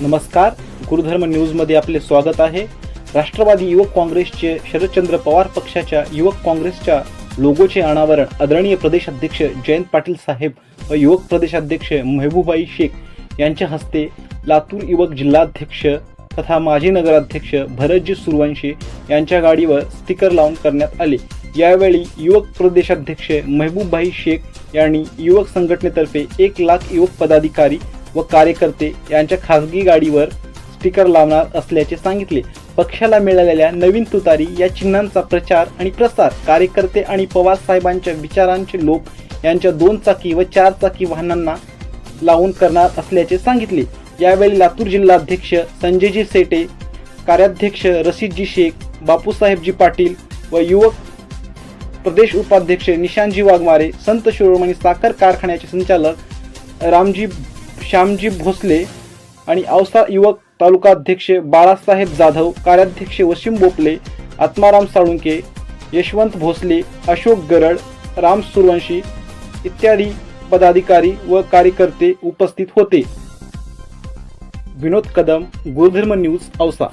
नमस्कार. गुरुधर्म न्यूजमध्ये आपले स्वागत आहे. राष्ट्रवादी युवक काँग्रेसचे शरदचंद्र पवार पक्षाच्या युवक काँग्रेसच्या लोगोचे अनावरण आदरणीय प्रदेशाध्यक्ष जयंत पाटील साहेब व युवक प्रदेशाध्यक्ष महबूबाई शेख यांच्या हस्ते लातूर युवक जिल्हाध्यक्ष तथा माजी नगराध्यक्ष भरतजी सुरवंशी यांच्या गाडीवर स्टिकर लावून करण्यात आले. यावेळी युवक प्रदेशाध्यक्ष महबूबभाई शेख यांनी युवक संघटनेतर्फे एक लाख युवक पदाधिकारी व कार्यकर्ते यांच्या खासगी गाडीवर स्टिकर लावणार असल्याचे सांगितले. पक्षाला मिळालेल्या नवीन तुतारी या चिन्हांचा प्रचार आणि प्रसार कार्यकर्ते आणि पवार साहेबांच्या विचारांचे लोक यांच्या दोन चाकी व चार चाकी वाहनांना लावून करणार असल्याचे सांगितले. यावेळी लातूर जिल्हाध्यक्ष संजयजी सेटे कार्याध्यक्ष रशीदजी शेख बापूसाहेबजी पाटील व युवक प्रदेश उपाध्यक्ष निशांतजी वाघमारे संत शिरोमणी साखर कारखान्याचे संचालक रामजी श्यामजी भोसले आणि औसा युवक तालुका अध्यक्ष बाळासाहेब जाधव कार्याध्यक्ष वसीम बोपले आत्माराम साळुंके यशवंत भोसले अशोक गरड राम सुरवंशी इत्यादी पदाधिकारी व कार्यकर्ते उपस्थित होते. विनोद कदम गुरुधर्म न्यूज औसा.